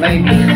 ไม่มี